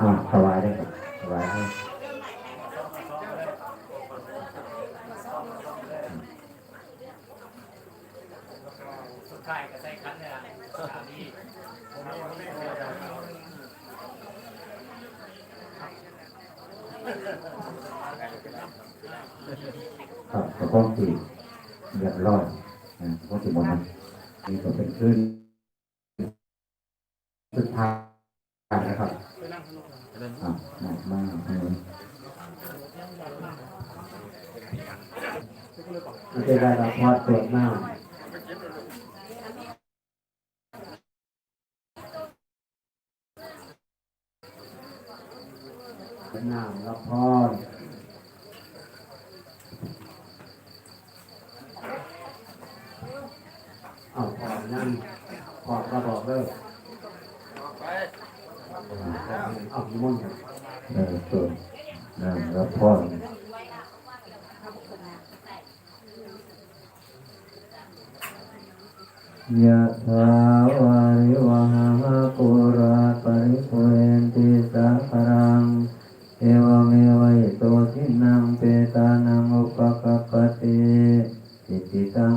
อ่าถวายได้ครับถวายให้สุดท้ายก็ใส่คันเนี่ยล่ะสามีผมไม่ไม่ไม่ครับกระป้องสีเรียบร้อยนะต้องสีบนนั้นนี่ก็เป็นขึ้นสุดท้าย อะหนักมากอันนี้ไม่ได้รับพอดเปิดหน้าหน้ารับพอ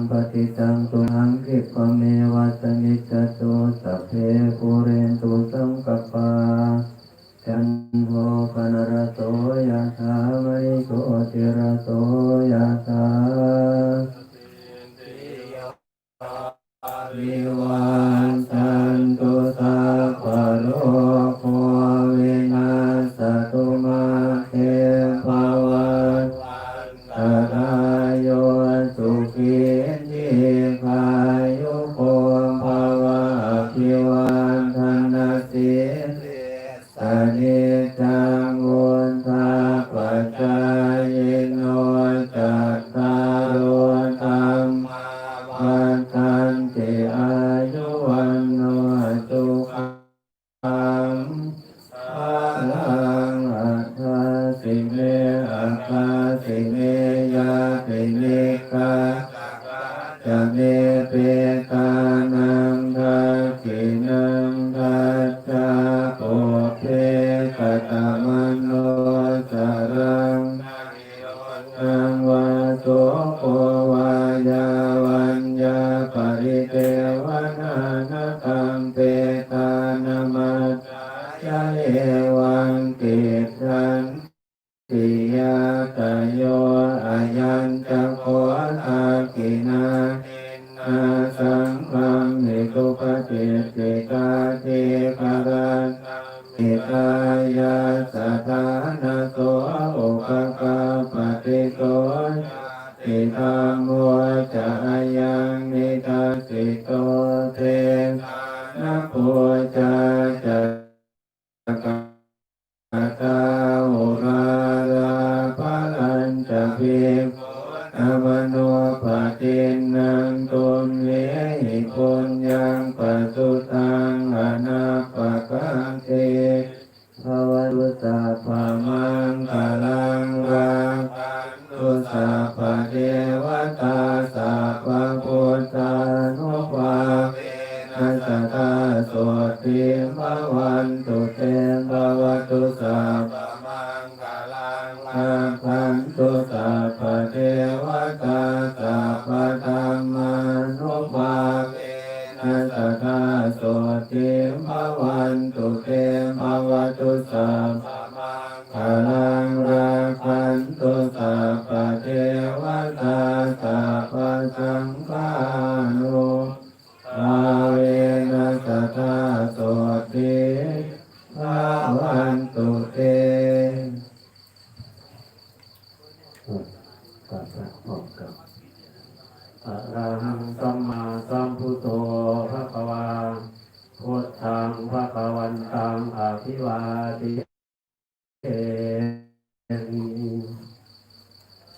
ปฏิตังตุหังคิปเมวัสมิจตุสัพเพปุเรนตุสังกปาจันโทปนรโสยะถามณิโกติรโสยะถาวิวันตันตุสัพพโลก กาเทกรันติตายาสถานาโสอุปกาปฏิโกติธรรมโมจายังนิทัสสิโตเทนะโพจาจะกะ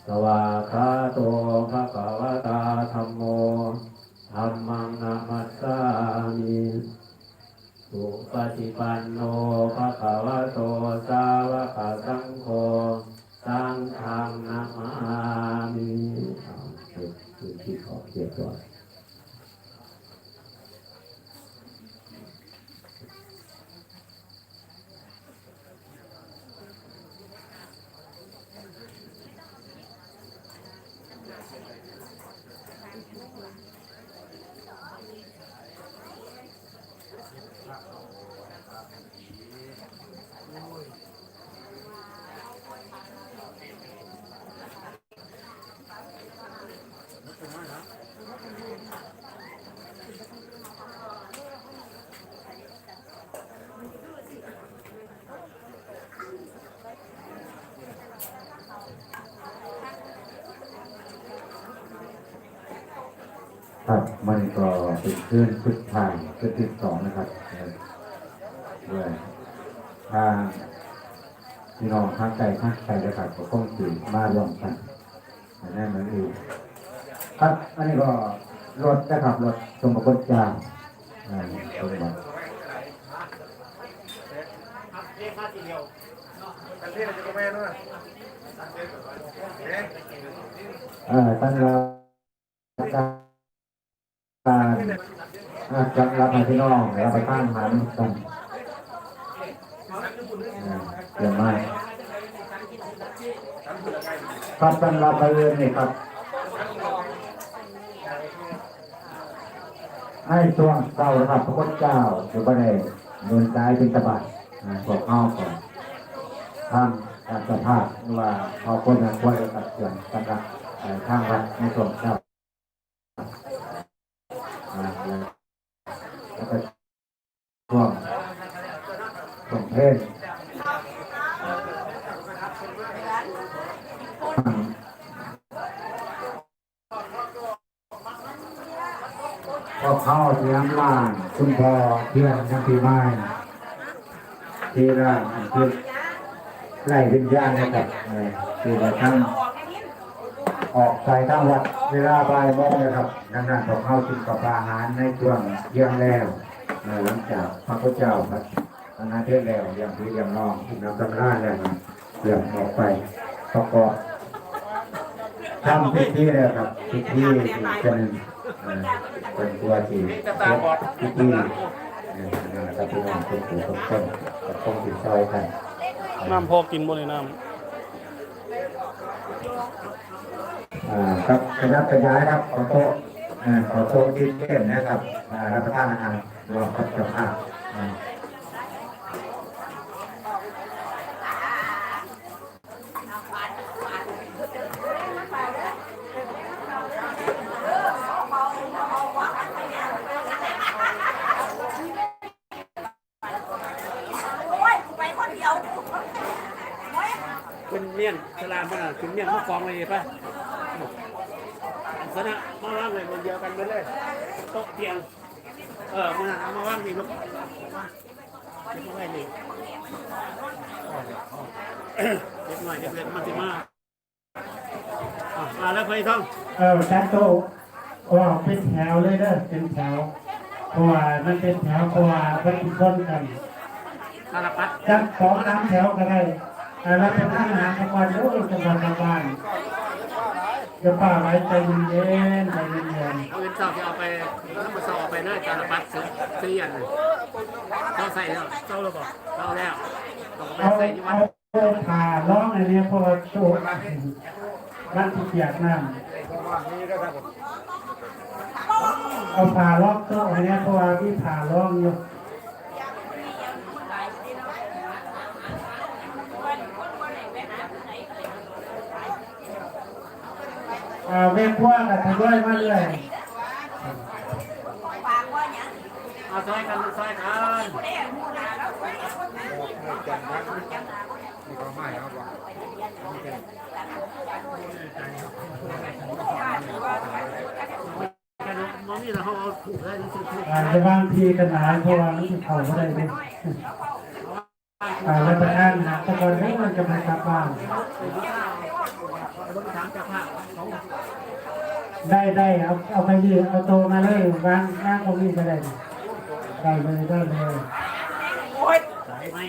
สวาคาโตภะคะวะตาธัมโมธรรมังนามัสสามิสุปฏิปันโนภะคะวะโตสาวกสังโฆสังฆังนามามิเอาเก็บจุดที่ขอเก็บก่อน ครับมันก็เป็นคลื่นสุดท้ายคลื่นที่สองนะครับด้วยทางพี่น้องทางไกลทางไกลนะครับก็คงตื่นมาร่วมกันแน่นอนอีกครับ อันนี้ก็รถนะครับรถตรงกับรถจางอ่าตรงกับเรียกมาทีเดียวกันที่เรา การจับรับให้พี่น้องแล้วไปตั้งหันกันเดี๋ยวไมาครับตั้งรับไปเลยนี่ครับ ให้ช่วงเก้านะครับพระพุทธเจ้าหรือว่าได้เดินกายเป็นตบะอ่าพวข้าวก่อนทำการสภาพว่าเขาคนนั้นควรจะตัดเสื่อมสำหรับทางวัดในช่วงเช้าอ่าแล้ว แล้วก็ช่วงช่งเพศก็เข้าเสียงล่างคุณพ่อเพื่อนทั้งที่ไม้ที่ร่างที่ไล่วิญญาณนะครับที่ว่าทั้ง ออกไปทั้งวัดเวลาบ่ายโมงนะครับดังนั้นพวกเข้ากินกับอาหารในช่วงเยี่ยงแล้วเอ่อหลังจากพระพุทธเจ้าครับคณะเทศแล้วยังพี่ยังน้องที่นำตำราแล้วนะเรื่องออกไปประกอบทำพิธีแล้วครับพิธีเป็นเป็นตัวที่พิธีนะครับพี่น้องเป็นผู้ทุกคนกับคงติดซอยกันน้ำพอกินบ่เลยน้อ่า ครับคณะขยายครับขอโต๊ะขอโต๊ะที่เล่นนะครับรับประทานอาหารรวมกับเจ้าภาพอ่าำเป็นเมี่ยนสลามมันอะเป็นเมี่ยนมะกองเลยป่ะ สนะมาว่างเลยมันเดียวกันไปเลยโต๊ะเตียง เออมันเอามาว่างนี่ลูกไม่ได้นี่เล็กหน่อยเล็กๆมันจะมาอะมาแล้วไปท่องเออจัดโต๊ะก็เป็นแถวเลยเด้อเป็นแถวเพราะว่ามันเป็นแถวเพราะว่าเป็นคนกันสารพัดจัดสองสามแถวก็ได้แต่เราเป็นอาหารกลางวันโอ้ยกลางวันกลางวัน จะป่าไว้ใจเย็นใจเย็นเอาเงินเจ้าจะเอาไปน้ำมันเจ้าเอาไปเลยสารพัดซื้อซื้ออยันเขาใส่แล้วเจ้าแล้วบอกเจ้าแล้วต้องไปเอาใส่ที่วัเอาดผ่าร้องอันเนี้ยเพราะว่าโต๊ะมันที่เปียกน้ำเอาผ่าร้องโต๊ะอันเนี้ยเพราะว่าที่ผ่าร้องอยู่ อ่าเว้นว่ากับทยอยมาเรื่อยเอาซอยกันซอยกันแค่นั้นมันนี่เราเอาถูกได้ที่สุดถูกอาจจะบางทีกันหลายเพราะว่ามันสิเขาก็ได้เลยอ่าแล้วไปอ่านนะแต่ก่อนนี้มันจะมากลับบ้าน ต้องถามจากภาพของได้ได้เอาเอาไปยืมเอาโตมาเลยวางวางตรงนี้ก็ได้ได้เลยได้เลยสายไม่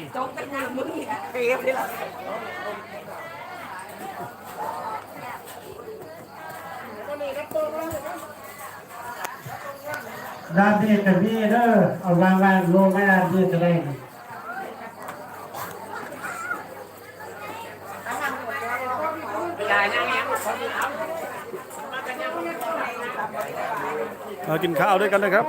ด้านนี้กับนี่เด้อเอาวางวางลงไม่ด้านนี้จะได้ ยายนั่งเลี้ยงเขาที่ท มากินข้าวด้วยกันเลยครับ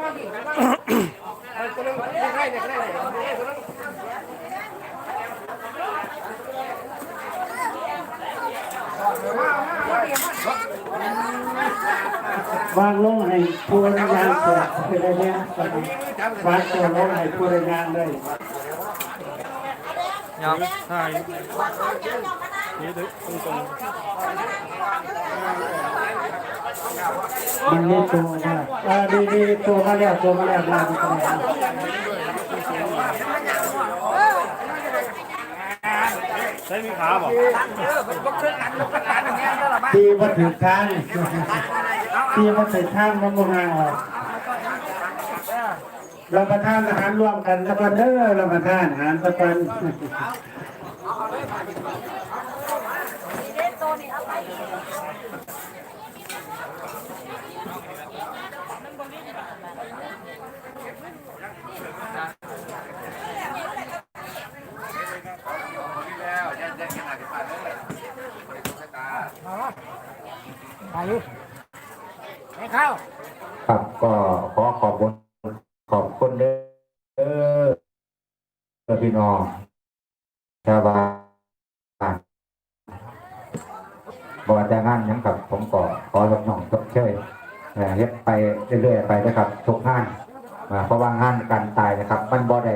วางลงให้ผู้รายงานเกิดเป็นอะไรเนี่ยวางตัวลงให้ผู้รายงานเลยยังใช่ นี่ดึกตรงตรงมันนี่ตัวนะเออดีดีตัวมาแล้วตัวมาแล้วลาไปก็ได้ใช้มีขาบ่ตีมาถึงทางตีมาถึงทางมันบ่งานออกเราประทานอาหารร่วมกันสักวันเด้อเราประทานอาหารสักวัน ให้เข้า ครับก็ขอขอบคุณขอบคุณเด้อพี่น้องชาวบ้านบอจะงานยังกับผมก็ขอรับน้องชดเชยเอ่เฮ็ดไปเรื่อยๆไปนะครับทุกงานอ่าเพราะว่างานการตายนะครับ มันบ่ได้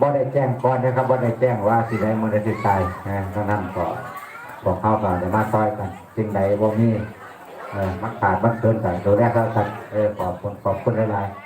บ่ได้แจ้งก่อนนะครับบ่ได้แจ้งว่าสิได้มื้อใดสิตายนะเพราะนั้นก็บอกเข้าก็ได้มาซอยกัน สิ่งใดบ่มีมักขาดมักเกินกันดูแลเขาสัตว์เออขอบคุณขอบคุณหลายๆ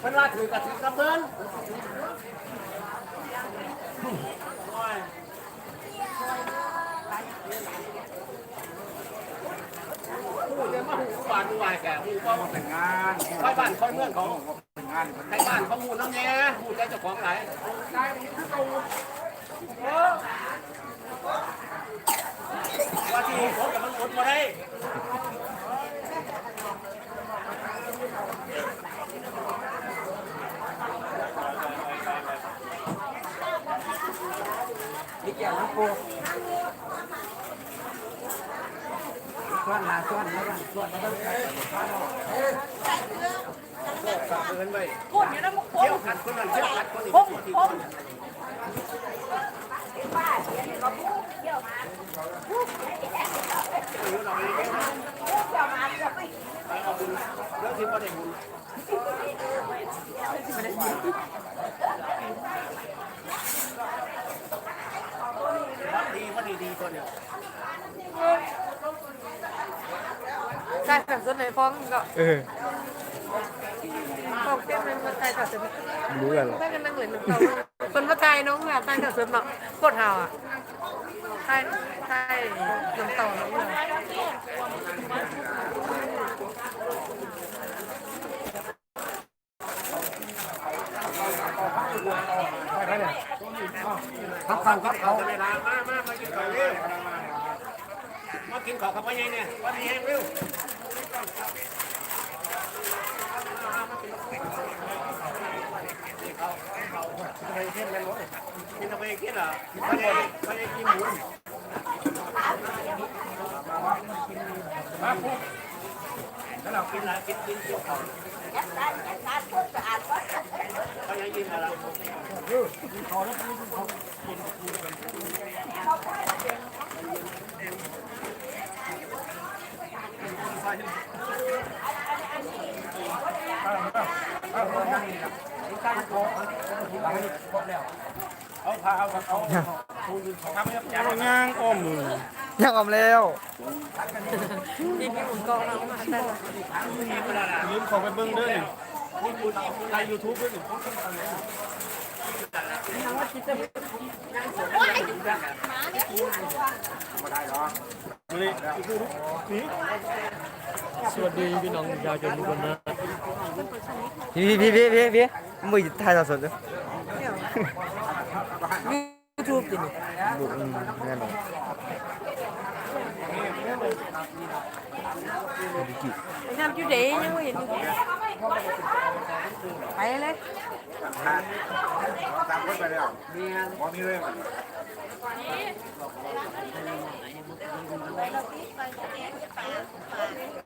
เพิ่นว่าถือกระถือกับเพิ่นผู้เรียนมาหูบานดูวายแก่หูก็มาเป็นงานค่อยบ้านค่อยเมืองของงานใครบ้านเขาหูน้ำแง่หูใจเจ้าของไหนได้ที่ตูว่าที่ผมกับมันอดมาได้ พูดอยู่นะมึงพูดเที่ยวขัดคนนั้นเที่ยวขัดคนนี้พุ่ง ที่ พุ่ง เรื่องที่ประเด็นบุญดีว่าดีดีตัวเดียว ใช่ แบบส่วนไหนฟ้องก็เออฟ้องเปรี้ยวมันมาตายกับเสือรู้กันไม่กันนั่งเหมือนน้ำเต่าคนมาตายน้องแบบตายกับเสือเนาะโคตรเห่าอะใช่ใช่น้ำเต่าน้องเลยเขาฟังเขาเขาเวลามามามากินข้าวเร็วมากินข้าวกับพ่อใหญ่เนี่ยวันนี้เร็ว ไปเที่ยวกันหมดกินไปกินอะพ่อใหญ่พ่อใหญ่กินหมูมาพูดแล้วเรากินอะไรกินกินกินข้าวพ่อใหญ่กินอะไร เอาพาเอาเอาทำให้เอาย่างอ้อมมือยังออมแล้วอีกที่หมุนกองเรามาได้ละลืมของไปเบิ้งด้วยไลน์ยูทูบด้วยหนี่นี่ สวัสดีพี่น้องประชาชนทุกคนนะพี่พี่พี่พี่พี่มือถ่ายทอดสดด้วยยูทูบจินี่บุกอืมแน่นอนไปทำยูเดย์ยังไม่เห็นอยู่ไปเลยตามคนไปแล้วมองนี่เลยมัน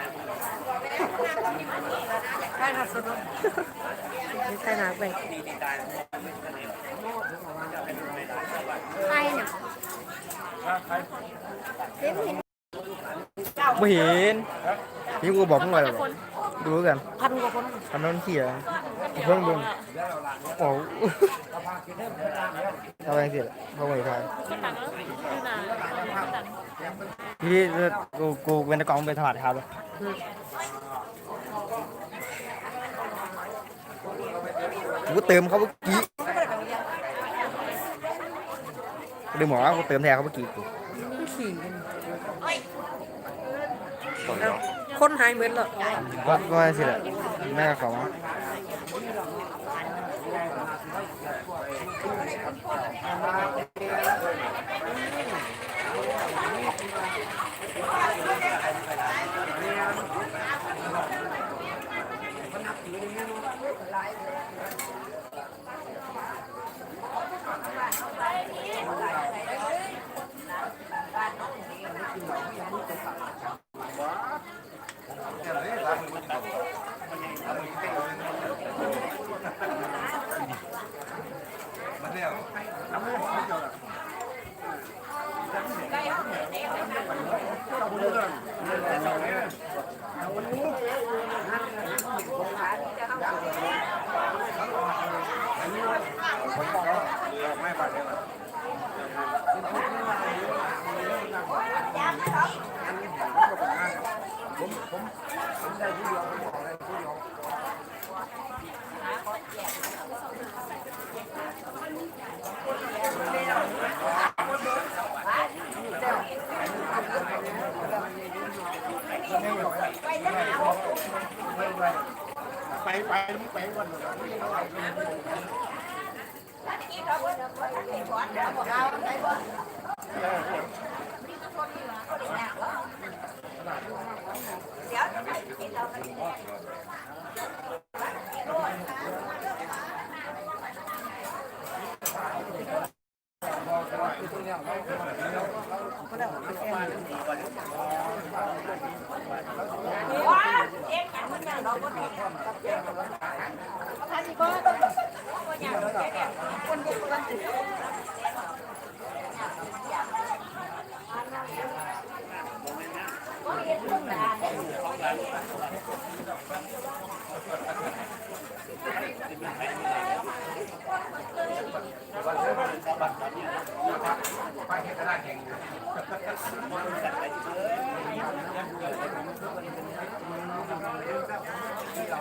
ใช่ค่ะสนุกไม่ใช่หนักไปไม่เห็นพี่กูบอกเพิ่งไปหรอดูกันพันกว่าคนทำน้ำเขียเพิ่งเบิ่งโอ้ทำไมเสียเพราะไม่ทายพี่กูกูเป็นกกองไปถอดครับ กูเติมเขาเมื่อกี้ลืมบอกว่ากูเติมแทนเขาเมื่อกี้กูขี่กันคนหายเหมือนเหรอก็ก็ไม่สิแหละแม่เขาว่ เดี๋ยวเราไปกินเราไปกิน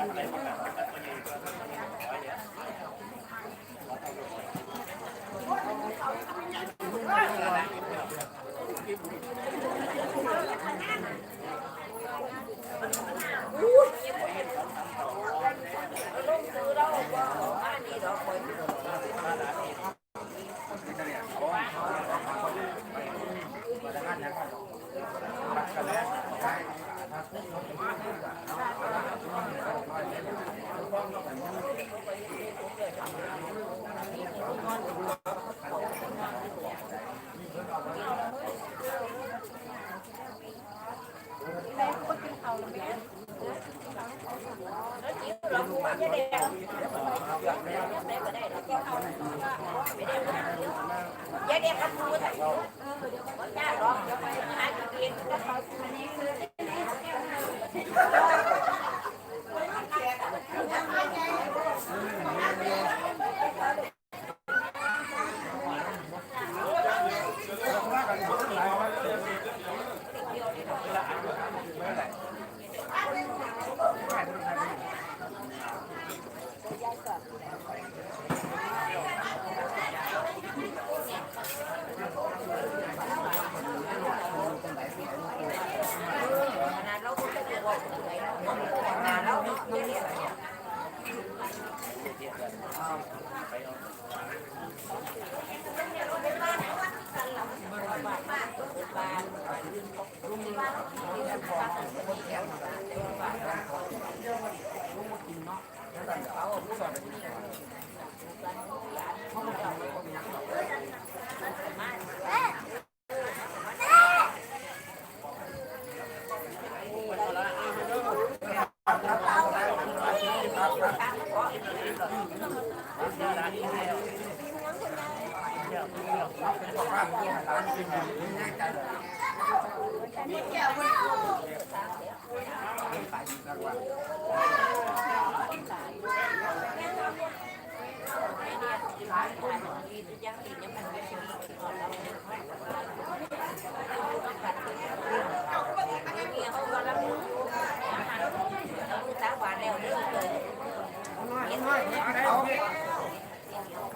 Vamos lá, vamos lá.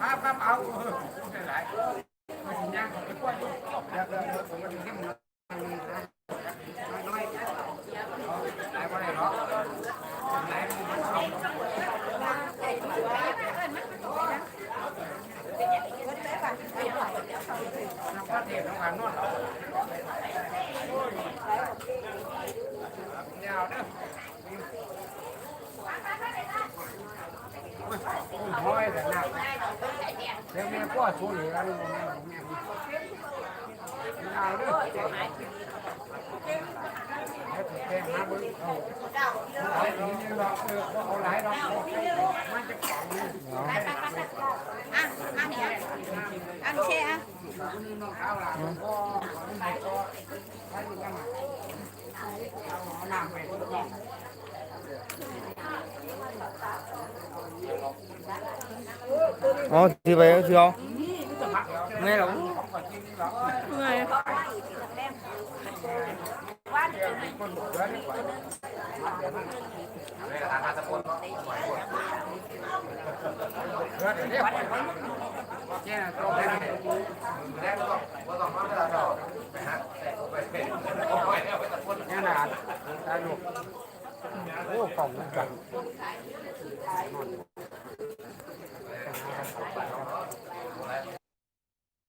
ปั๊บปั๊บเอาหลายอยากเลิกผมก็ถึงที่ qua số này là nào đó cái má bự không lại như là không lại đâu má chắc còn ăn ăn nhỉ ăn xe ăn Thank you. Ờ, thì về chưa không? Nghe đúng. Hãy subscribe cho kênh Ghiền Mì Gõ Để không bỏ lỡ những video hấp dẫn